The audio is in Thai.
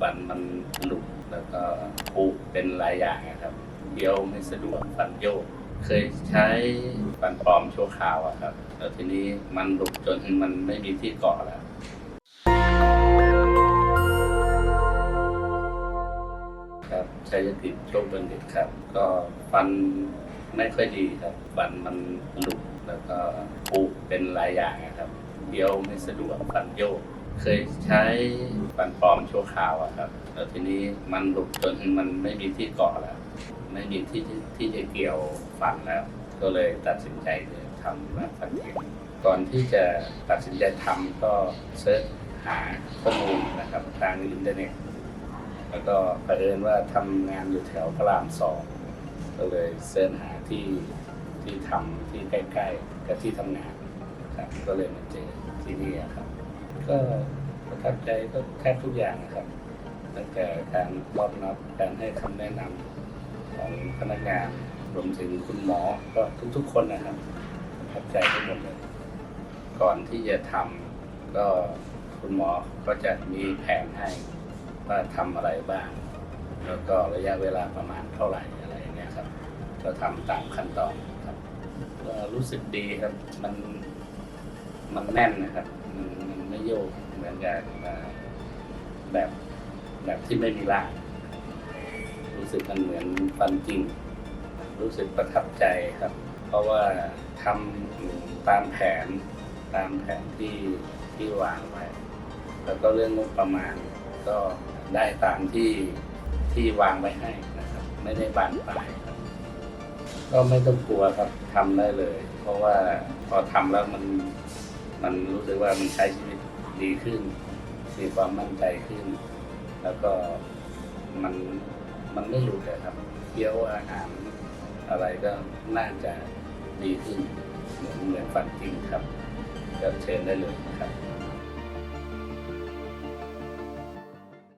ฟันมันหลุดแล้วก็ปูเป็นหลายอย่างนะครับเคี้ยวไม่สะดวกฟันโยก เคยใช้ฟันปลอมชั่วคราวอะครับ แล้วทีนี้มันหลุดจนมันไม่มีที่เกาะแล้วครับชัยติดโชคบัณฑิตครับ ก็ฟันไม่ค่อยดีครับ ฟันมันหลุดแล้วก็ปูเป็นหลายอย่างนะครับเดียวไม่สะดวกฟันโยก เคยใช้ฟันปลอมชั่วคราวอะครับแล้วทีนี้มันหลุดจนมันไม่มีที่เกาะแล้ว ไม่มีที่ที่จะเกี่ยวฟันแล้ว ก็เลยตัดสินใจจะทำแบบฟันเทียมก่อนที่จะตัดสินใจทำก็เสิร์ชหาข้อมูลนะครับทางอินเทอร์เน็ตแล้วก็เผอิญว่าทำงานอยู่แถวพระรามสองก็เลยเสิร์ชหาที่ที่ทำที่ใกล้ๆกับที่ทำงานครับก็เลยมาเจอที่นี่ครับ ก็ประทับใจก็แทบทุกอย่างนะครับ ตั้งแต่การต้อนรับการให้คำแนะนำของพนักงานรวมถึงคุณหมอก็ทุกๆ คนนะครับประทับใจทั้งหมดเลย ก่อนที่จะทำก็คุณหมอก็จะมีแผนให้ว่าทำอะไรบ้าง แล้วก็ระยะเวลาประมาณเท่าไหร่อะไรเงี้ยครับ ก็ทำตามขั้นตอนครับก็รู้สึกดีครับ มันมันแน่นนะครับ โยกเหมือนกับอ่าแบบแบบที่ไม่มีรากรู้สึกมันเหมือนฟันจริง รู้สึกประทับใจครับ เพราะว่าทำตามแผนตามแผนที่ที่วางไว้ แล้วก็เรื่องงบประมาณก็ได้ตามที่ที่วางไว้ให้นะครับ ไม่ได้บานปลายครับ ก็ไม่ต้องกลัวครับทำได้เลย เพราะว่าพอทำแล้วมันมันรู้สึกว่ามันใช้ชีวิต ดีขึ้น มีความมั่นใจขึ้น แล้วก็มันมันไม่หลุดเลยครับเคี้ยวอาหารอะไรก็น่าจะดีขึ้นเหมือนเหมือนฟันจริงครับก็เชิญได้เลยนะครับ